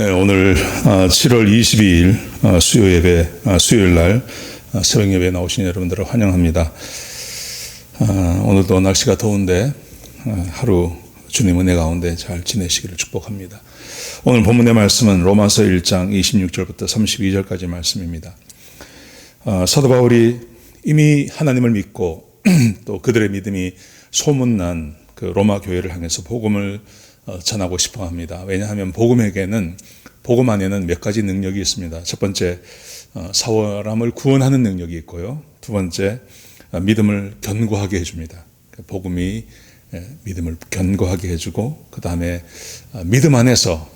네, 오늘 7월 22일 수요 예배, 수요일 날 새벽 예배에 나오신 여러분들을 환영합니다. 오늘도 날씨가 더운데 하루 주님 은혜 가운데 잘 지내시기를 축복합니다. 오늘 본문의 말씀은 로마서 1장 26절부터 32절까지 말씀입니다. 사도 바울이 이미 하나님을 믿고 또 그들의 믿음이 소문난 그 로마 교회를 향해서 복음을 어, 전하고 싶어 합니다. 왜냐하면 복음에게는 복음 안에는 몇 가지 능력이 있습니다. 첫 번째 어, 사람을 구원하는 능력이 있고요. 두 번째 어, 믿음을 견고하게 해줍니다. 그 복음이 예, 믿음을 견고하게 해주고 그 다음에 믿음 안에서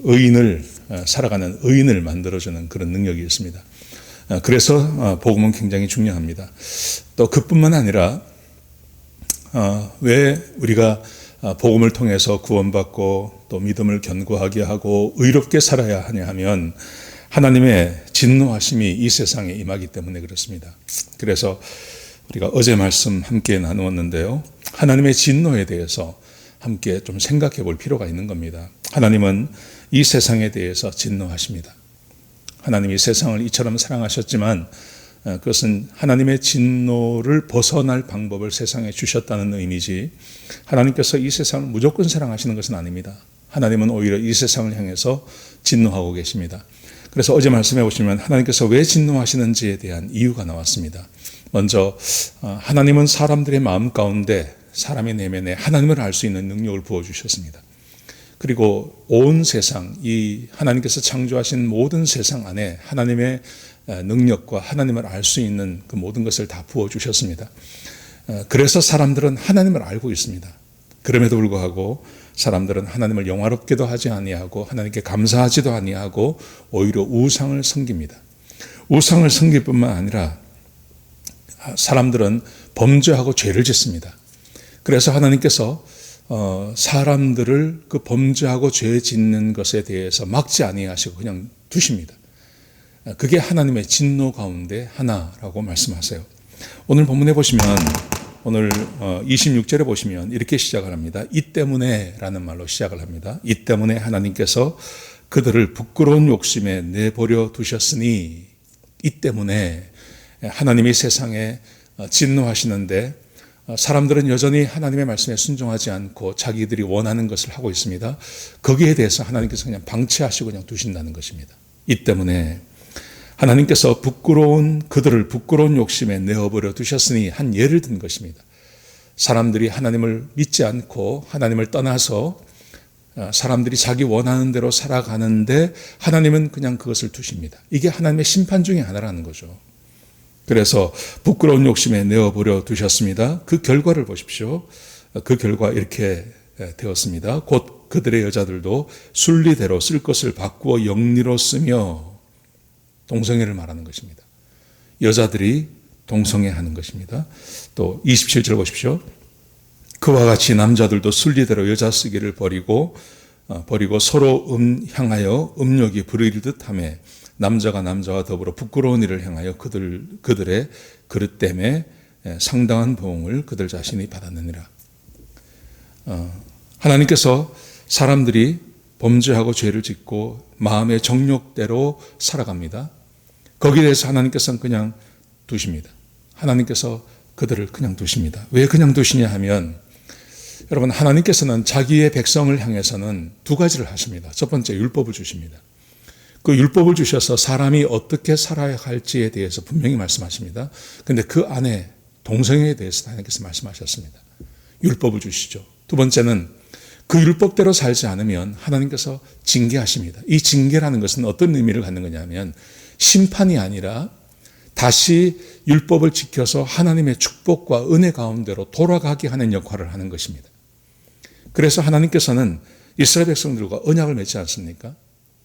의인을 살아가는 의인을 만들어주는 그런 능력이 있습니다. 그래서 복음은 굉장히 중요합니다. 또 그뿐만 아니라 왜 우리가 아, 복음을 통해서 구원받고 또 믿음을 견고하게 하고 의롭게 살아야 하냐 하면 하나님의 진노하심이 이 세상에 임하기 때문에 그렇습니다. 그래서 우리가 어제 말씀 함께 나누었는데요. 하나님의 진노에 대해서 함께 좀 생각해 볼 필요가 있는 겁니다. 하나님은 이 세상에 대해서 진노하십니다. 하나님이 세상을 이처럼 사랑하셨지만 어, 그것은 하나님의 진노를 벗어날 방법을 세상에 주셨다는 의미지 하나님께서 이 세상을 무조건 사랑하시는 것은 아닙니다. 하나님은 오히려 이 세상을 향해서 진노하고 계십니다. 그래서 어제 말씀해 보시면 하나님께서 왜 진노하시는지에 대한 이유가 나왔습니다. 먼저 어, 하나님은 사람들의 마음 가운데 사람의 내면에 하나님을 알 수 있는 능력을 부어 주셨습니다. 그리고 온 세상, 이 하나님께서 창조하신 모든 세상 안에 하나님의 능력과 하나님을 알 수 있는 그 모든 것을 다 부어 주셨습니다. 그래서 사람들은 하나님을 알고 있습니다. 그럼에도 불구하고 사람들은 하나님을 영화롭게도 하지 아니하고 하나님께 감사하지도 아니하고 오히려 우상을 섬깁니다. 우상을 섬길 뿐만 아니라 사람들은 범죄하고 죄를 짓습니다. 그래서 하나님께서 어, 사람들을 그 범죄하고 죄 짓는 것에 대해서 막지 아니하시고 그냥 두십니다. 그게 하나님의 진노 가운데 하나라고 말씀하세요. 오늘 본문에 보시면 오늘 26절에 어, 보시면 이렇게 시작을 합니다. 이 때문에 라는 말로 시작을 합니다. 이 때문에 하나님께서 그들을 부끄러운 욕심에 내버려 두셨으니 이 때문에 하나님이 세상에 어, 진노하시는데 어, 사람들은 여전히 하나님의 말씀에 순종하지 않고 자기들이 원하는 것을 하고 있습니다. 거기에 대해서 하나님께서 그냥 방치하시고 그냥 두신다는 것입니다. 이 때문에 하나님께서 부끄러운 그들을 부끄러운 욕심에 내어버려 두셨으니 한 예를 든 것입니다. 사람들이 하나님을 믿지 않고 하나님을 떠나서 어, 사람들이 자기 원하는 대로 살아가는데 하나님은 그냥 그것을 두십니다. 이게 하나님의 심판 중의 하나라는 거죠. 그래서 부끄러운 욕심에 내어버려 두셨습니다. 그 결과를 보십시오. 그 결과 이렇게 되었습니다. 곧 그들의 여자들도 순리대로 쓸 것을 바꾸어 영리로 쓰며 동성애를 말하는 것입니다. 여자들이 동성애 하는 것입니다. 또 27절 보십시오. 그와 같이 남자들도 순리대로 여자 쓰기를 버리고 어, 버리고 서로 음 향하여 음욕이 부르일 듯함에 남자가 남자와 더불어 부끄러운 일을 행하여 그들 그들의 그릇 때문에 상당한 보응을 그들 자신이 받았느니라. 어, 하나님께서 사람들이 범죄하고 죄를 짓고 마음의 정욕대로 살아갑니다. 거기에 대해서 하나님께서는 그냥 두십니다. 하나님께서 그들을 그냥 두십니다. 왜 그냥 두시냐 하면 여러분 하나님께서는 자기의 백성을 향해서는 두 가지를 하십니다. 첫 번째 율법을 주십니다. 그 율법을 주셔서 사람이 어떻게 살아야 할지에 대해서 분명히 말씀하십니다. 근데 그 안에 동성애에 대해서 하나님께서 말씀하셨습니다. 율법을 주시죠. 두 번째는 그 율법대로 살지 않으면 하나님께서 징계하십니다. 이 징계라는 것은 어떤 의미를 갖는 거냐면 심판이 아니라 다시 율법을 지켜서 하나님의 축복과 은혜 가운데로 돌아가게 하는 역할을 하는 것입니다. 그래서 하나님께서는 이스라엘 백성들과 언약을 맺지 않습니까?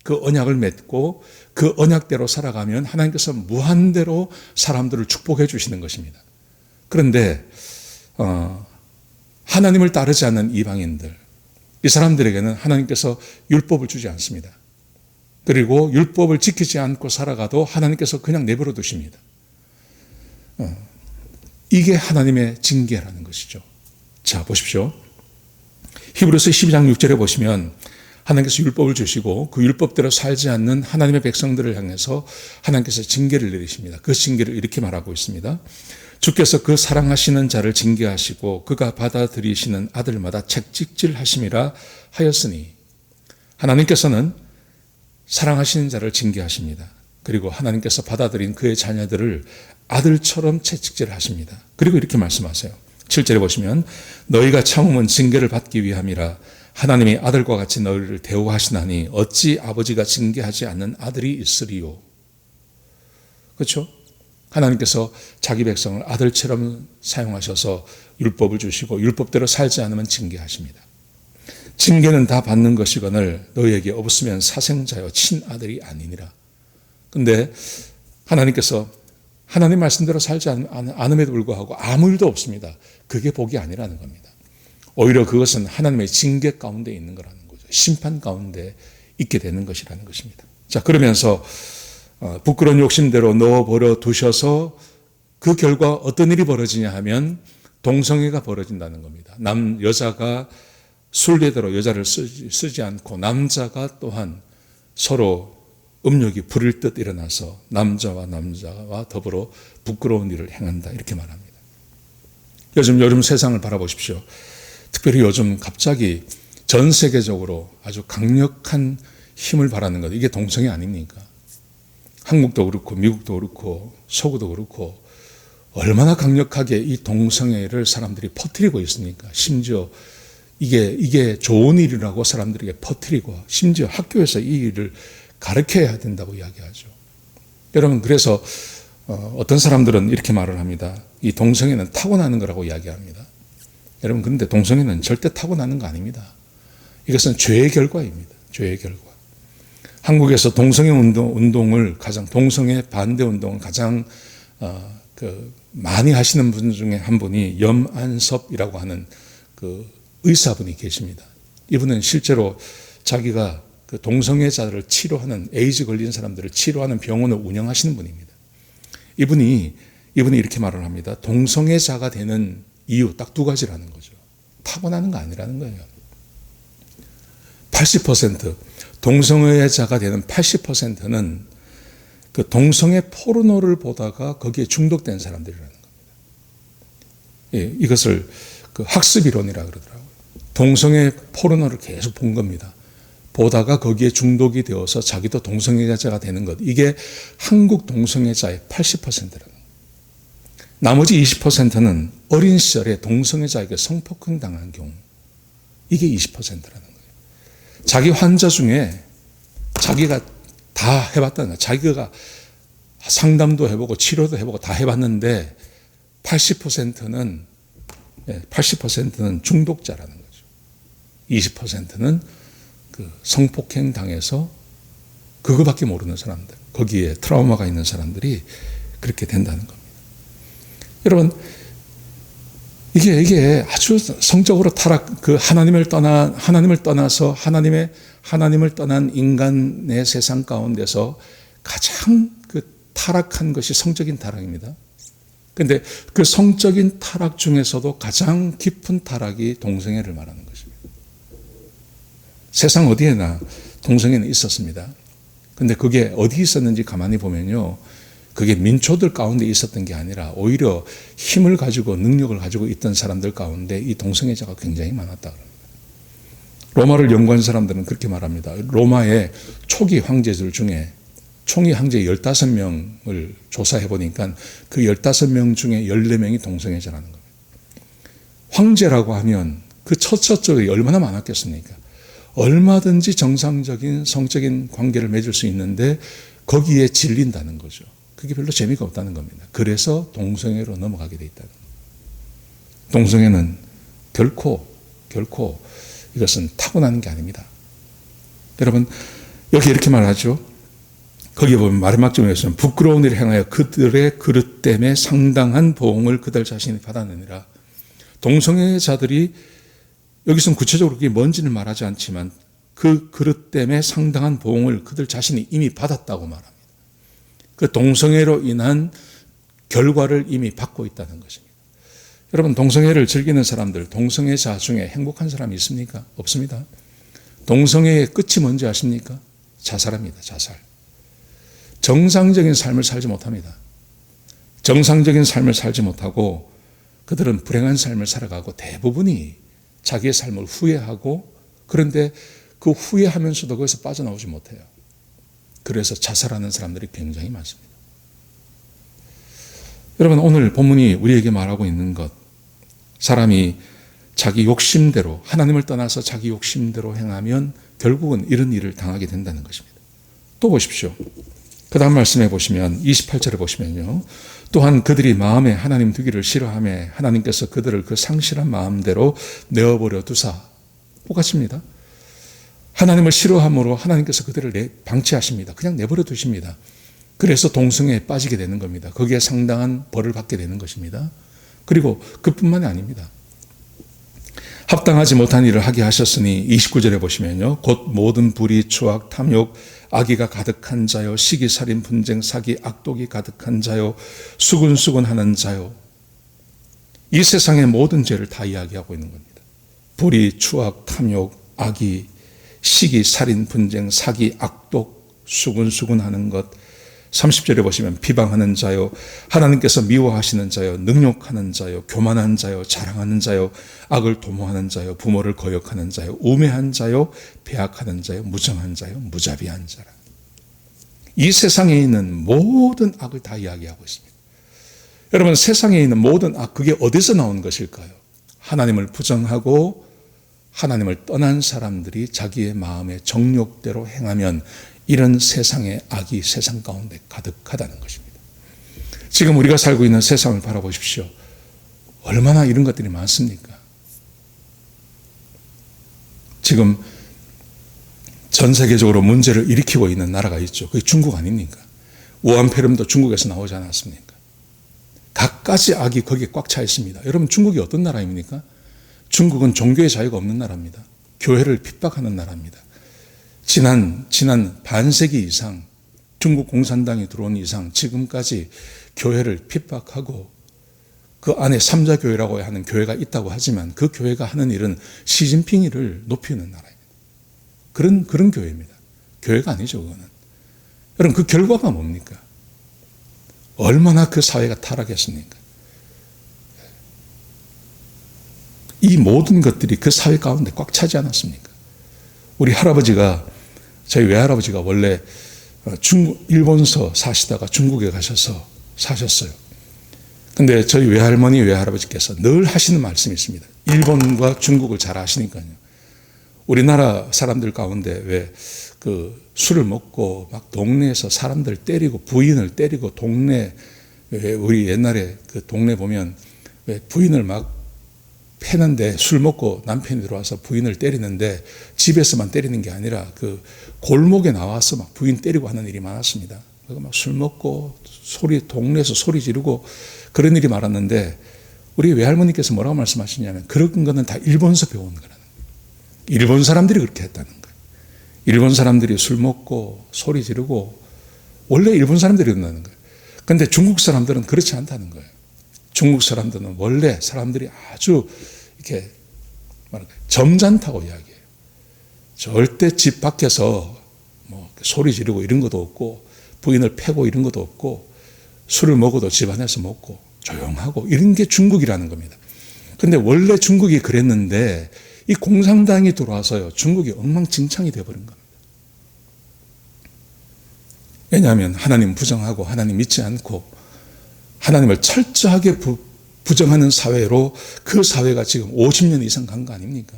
그 언약을 맺고 그 언약대로 살아가면 하나님께서 무한대로 사람들을 축복해 주시는 것입니다. 그런데 어, 하나님을 따르지 않는 이방인들, 이 사람들에게는 하나님께서 율법을 주지 않습니다. 그리고 율법을 지키지 않고 살아가도 하나님께서 그냥 내버려 두십니다. 어, 이게 하나님의 징계라는 것이죠. 자, 보십시오. 히브리서 12장 6절에 보시면 하나님께서 율법을 주시고 그 율법대로 살지 않는 하나님의 백성들을 향해서 하나님께서 징계를 내리십니다. 그 징계를 이렇게 말하고 있습니다. 주께서 그 사랑하시는 자를 징계하시고 그가 받아들이시는 아들마다 책찍질 하심이라 하였으니 하나님께서는 사랑하시는 자를 징계하십니다. 그리고 하나님께서 받아들인 그의 자녀들을 아들처럼 채찍질 하십니다. 그리고 이렇게 말씀하세요. 7절에 보시면 너희가 참음은 징계를 받기 위함이라 하나님이 아들과 같이 너희를 대우하시나니 어찌 아버지가 징계하지 않는 아들이 있으리요. 그렇죠? 하나님께서 자기 백성을 아들처럼 사용하셔서 율법을 주시고 율법대로 살지 않으면 징계하십니다. 징계는 다 받는 것이거늘 너희에게 없으면 사생자여 친아들이 아니니라. 근데 하나님께서 하나님 말씀대로 살지 않음에도 불구하고 아무 일도 없습니다. 그게 복이 아니라는 겁니다. 오히려 그것은 하나님의 징계 가운데 있는 거라는 거죠. 심판 가운데 있게 되는 것이라는 것입니다. 자, 그러면서 어, 부끄러운 욕심대로 넣어버려 두셔서 그 결과 어떤 일이 벌어지냐 하면 동성애가 벌어진다는 겁니다. 남, 여자가 순례대로 여자를 쓰지, 쓰지 않고 남자가 또한 서로 음욕이 부릴 듯 일어나서 남자와 남자와 더불어 부끄러운 일을 행한다. 이렇게 말합니다. 요즘 여름 세상을 바라보십시오. 특별히 요즘 갑자기 전 세계적으로 아주 강력한 힘을 바라는 것. 이게 동성애 아닙니까? 한국도 그렇고 미국도 그렇고 서구도 그렇고 얼마나 강력하게 이 동성애를 사람들이 퍼뜨리고 있습니까? 심지어 이게 이게 좋은 일이라고 사람들에게 퍼뜨리고 심지어 학교에서 이 일을 가르쳐야 된다고 이야기하죠. 여러분 그래서 어, 어떤 사람들은 이렇게 말을 합니다. 이 동성애는 타고나는 거라고 이야기합니다. 여러분 그런데 동성애는 절대 타고나는 거 아닙니다. 이것은 죄의 결과입니다. 죄의 결과. 한국에서 동성애 운동, 운동을 가장 동성애 반대 운동을 가장 어, 그 많이 하시는 분 중에 한 분이 염안섭이라고 하는 그 의사분이 계십니다. 이분은 실제로 자기가 그 동성애자를 치료하는 에이즈 걸린 사람들을 치료하는 병원을 운영하시는 분입니다. 이분이 이분이 이렇게 말을 합니다. 동성애자가 되는 이유 딱 두 가지라는 거죠. 타고나는 거 아니라는 거예요. 80% 동성애자가 되는 80%는 그 동성애 포르노를 보다가 거기에 중독된 사람들이라는 겁니다. 예, 이것을 그 학습 이론이라 그러더라고요. 동성애 포르노를 계속 본 겁니다. 보다가 거기에 중독이 되어서 자기도 동성애자가 되는 것. 이게 한국 동성애자의 80%라는 거예요. 나머지 20%는 어린 시절에 동성애자에게 성폭행 당한 경우. 이게 20%라는 거예요. 자기 환자 중에 자기가 다 해봤다는 거예요. 자기가 상담도 해보고 치료도 해보고 다 해봤는데 80%는 80%는 예, 중독자라는 거죠. 20%는 그 성폭행 당해서 그거밖에 모르는 사람들, 거기에 트라우마가 있는 사람들이 그렇게 된다는 겁니다. 여러분, 이게, 이게 아주 성적으로 타락, 그 하나님을 떠나, 하나님을 떠나서 하나님의, 하나님을 떠난 인간의 세상 가운데서 가장 그 타락한 것이 성적인 타락입니다. 근데 그 성적인 타락 중에서도 가장 깊은 타락이 동성애를 말하는 것입니다. 세상 어디에나 동성애는 있었습니다. 근데 그게 어디 있었는지 가만히 보면요. 그게 민초들 가운데 있었던 게 아니라 오히려 힘을 가지고 능력을 가지고 있던 사람들 가운데 이 동성애자가 굉장히 많았다. 로마를 연구한 사람들은 그렇게 말합니다. 로마의 초기 황제들 중에 총리 황제 15명을 조사해 보니까 그 15명 중에 14명이 동성애자라는 겁니다. 황제라고 하면 그 첫째적이 얼마나 많았겠습니까? 얼마든지 정상적인 성적인 관계를 맺을 수 있는데 거기에 질린다는 거죠. 그게 별로 재미가 없다는 겁니다. 그래서 동성애로 넘어가게 돼 있다는 겁니다. 동성애는 결코, 결코 이것은 타고나는 게 아닙니다. 여러분, 여기 이렇게 말하죠. 거기에 보면 마지막 점에 보면 부끄러운 일을 행하여 그들의 그릇 때문에 상당한 보응을 그들 자신이 받았느니라. 동성애자들이 여기서는 구체적으로 그게 뭔지는 말하지 않지만 그 그릇 때문에 상당한 보응을 그들 자신이 이미 받았다고 말합니다. 그 동성애로 인한 결과를 이미 받고 있다는 것입니다. 여러분, 동성애를 즐기는 사람들, 동성애자 중에 행복한 사람이 있습니까? 없습니다. 동성애의 끝이 뭔지 아십니까? 자살합니다. 자살. 정상적인 삶을 살지 못합니다. 정상적인 삶을 살지 못하고 그들은 불행한 삶을 살아가고 대부분이 자기의 삶을 후회하고 그런데 그 후회하면서도 거기서 빠져나오지 못해요. 그래서 자살하는 사람들이 굉장히 많습니다. 여러분, 오늘 본문이 우리에게 말하고 있는 것, 사람이 자기 욕심대로, 하나님을 떠나서 자기 욕심대로 행하면 결국은 이런 일을 당하게 된다는 것입니다. 또 보십시오. 그 다음 말씀해 보시면, 28절에 보시면요. 또한 그들이 마음에 하나님 두기를 싫어함에 하나님께서 그들을 그 상실한 마음대로 내어버려 두사. 똑같습니다. 하나님을 싫어함으로 하나님께서 그들을 방치하십니다. 그냥 내버려 두십니다. 그래서 동성애에 빠지게 되는 겁니다. 거기에 상당한 벌을 받게 되는 것입니다. 그리고 그뿐만이 아닙니다. 합당하지 못한 일을 하게 하셨으니 29절에 보시면요. 곧 모든 불의, 추악, 탐욕, 악의가 가득한 자요, 시기, 살인, 분쟁, 사기, 악독이 가득한 자요, 수군수군 하는 자요. 이 세상의 모든 죄를 다 이야기하고 있는 겁니다. 불의, 추악, 탐욕, 악의, 시기, 살인, 분쟁, 사기, 악독, 수군수군 하는 것, 30절에 보시면 비방하는 자요, 하나님께서 미워하시는 자요, 능욕하는 자요, 교만한 자요, 자랑하는 자요, 악을 도모하는 자요, 부모를 거역하는 자요, 우매한 자요, 배악하는 자요, 무정한 자요, 무자비한 자라. 이 세상에 있는 모든 악을 다 이야기하고 있습니다. 여러분, 세상에 있는 모든 악, 그게 어디서 나온 것일까요? 하나님을 부정하고 하나님을 떠난 사람들이 자기의 마음의 정욕대로 행하면 이런 세상의 악이 세상 가운데 가득하다는 것입니다. 지금 우리가 살고 있는 세상을 바라보십시오. 얼마나 이런 것들이 많습니까? 지금 전 세계적으로 문제를 일으키고 있는 나라가 있죠. 그게 중국 아닙니까? 우한폐렴도 중국에서 나오지 않았습니까? 각가지 악이 거기에 꽉 차 있습니다. 여러분, 중국이 어떤 나라입니까? 중국은 종교의 자유가 없는 나라입니다. 교회를 핍박하는 나라입니다. 지난, 지난 반세기 이상 중국 공산당이 들어온 이상 지금까지 교회를 핍박하고 그 안에 삼자교회라고 하는 교회가 있다고 하지만 그 교회가 하는 일은 시진핑이를 높이는 나라입니다. 그런, 그런 교회입니다. 교회가 아니죠, 그거는. 여러분, 그 결과가 뭡니까? 얼마나 그 사회가 타락했습니까? 이 모든 것들이 그 사회 가운데 꽉 차지 않았습니까? 우리 할아버지가 저희 외할아버지가 원래 어, 중국, 일본서 사시다가 중국에 가셔서 사셨어요. 근데 저희 외할머니, 외할아버지께서 늘 하시는 말씀이 있습니다. 일본과 중국을 잘 아시니까요. 우리나라 사람들 가운데 왜 그 술을 먹고 막 동네에서 사람들 때리고 부인을 때리고 동네 우리 옛날에 그 동네 보면 왜 부인을 막 패는데 술 먹고 남편이 들어와서 부인을 때리는데 집에서만 때리는 게 아니라 그 골목에 나와서 막 부인 때리고 하는 일이 많았습니다. 막술 먹고 소리 동네에서 소리 지르고 그런 일이 많았는데 우리 외할머니께서 뭐라고 말씀하시냐면 그런 거는 다 일본서 배운 거라는 거예요. 일본 사람들이 그렇게 했다는 거예요. 일본 사람들이 술 먹고 소리 지르고 원래 일본 사람들이 그런다는 거예요. 근데 중국 사람들은 그렇지 않다는 거예요. 중국 사람들은 원래 사람들이 아주 이렇게 점잖다고 이야기해요. 절대 집 밖에서 뭐 소리 지르고 이런 것도 없고 부인을 패고 이런 것도 없고 술을 먹어도 집 안에서 먹고 조용하고 이런 게 중국이라는 겁니다. 근데 원래 중국이 그랬는데 이 공산당이 들어와서요. 중국이 엉망진창이 되어버린 겁니다. 왜냐하면 하나님 부정하고 하나님 믿지 않고 하나님을 철저하게 부, 부정하는 사회로 그 사회가 지금 50년 이상 간 거 아닙니까?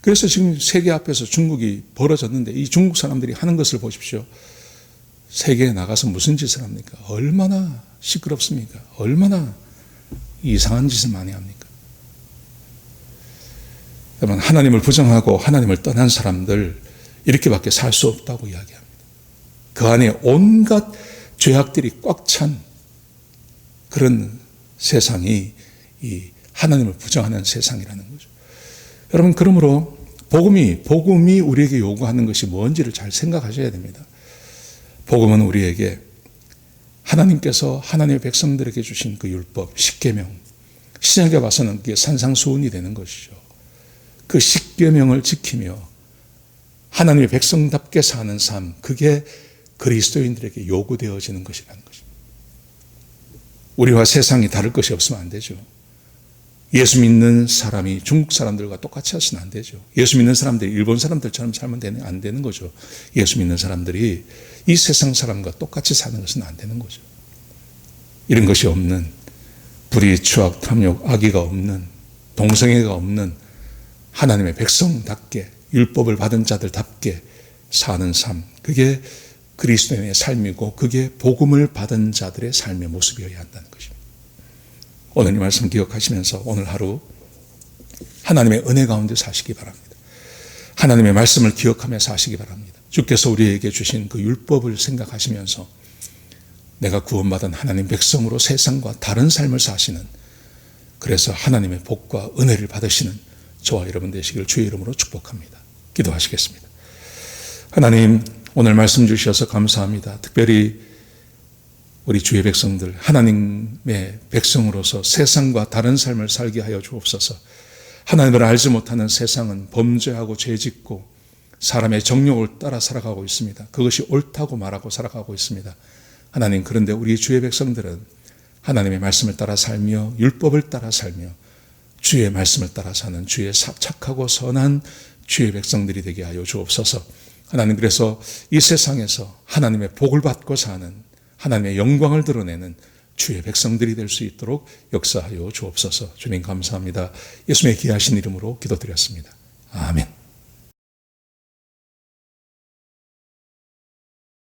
그래서 지금 세계 앞에서 중국이 벌어졌는데 이 중국 사람들이 하는 것을 보십시오. 세계에 나가서 무슨 짓을 합니까? 얼마나 시끄럽습니까? 얼마나 이상한 짓을 많이 합니까? 여러분, 하나님을 부정하고 하나님을 떠난 사람들 이렇게밖에 살 수 없다고 이야기합니다. 그 안에 온갖 죄악들이 꽉 찬 그런 세상이 이 하나님을 부정하는 세상이라는 거죠. 여러분 그러므로 복음이 복음이 우리에게 요구하는 것이 뭔지를 잘 생각하셔야 됩니다. 복음은 우리에게 하나님께서 하나님의 백성들에게 주신 그 율법 십계명 신약에 봐서는 그게 산상수훈이 되는 것이죠. 그 십계명을 지키며 하나님의 백성답게 사는 삶, 그게 그리스도인들에게 요구되어지는 것이라는 것입니다. 우리와 세상이 다를 것이 없으면 안 되죠. 예수 믿는 사람이 중국 사람들과 똑같이 하시면 안 되죠. 예수 믿는 사람들이 일본 사람들처럼 살면 되는, 안 되는 거죠. 예수 믿는 사람들이 이 세상 사람과 똑같이 사는 것은 안 되는 거죠. 이런 것이 없는 불의, 추악, 탐욕, 악의가 없는 동성애가 없는 하나님의 백성답게 율법을 받은 자들답게 사는 삶. 그게 그리스도인의 삶이고 그게 복음을 받은 자들의 삶의 모습이어야 한다는 것입니다. 오늘 이 말씀 기억하시면서 오늘 하루 하나님의 은혜 가운데 사시기 바랍니다. 하나님의 말씀을 기억하며 사시기 바랍니다. 주께서 우리에게 주신 그 율법을 생각하시면서 내가 구원받은 하나님 백성으로 세상과 다른 삶을 사시는 그래서 하나님의 복과 은혜를 받으시는 저와 여러분 되시길 주의 이름으로 축복합니다. 기도하시겠습니다. 하나님 오늘 말씀 주셔서 감사합니다. 특별히 우리 주의 백성들 하나님의 백성으로서 세상과 다른 삶을 살게 하여 주옵소서. 하나님을 알지 못하는 세상은 범죄하고 죄 짓고 사람의 정욕을 따라 살아가고 있습니다. 그것이 옳다고 말하고 살아가고 있습니다. 하나님 그런데 우리 주의 백성들은 하나님의 말씀을 따라 살며 율법을 따라 살며 주의 말씀을 따라 사는 주의 착하고 선한 주의 백성들이 되게 하여 주옵소서. 하나님 그래서 이 세상에서 하나님의 복을 받고 사는 하나님의 영광을 드러내는 주의 백성들이 될 수 있도록 역사하여 주옵소서. 주님 감사합니다. 예수님의 귀하신 이름으로 기도드렸습니다. 아멘.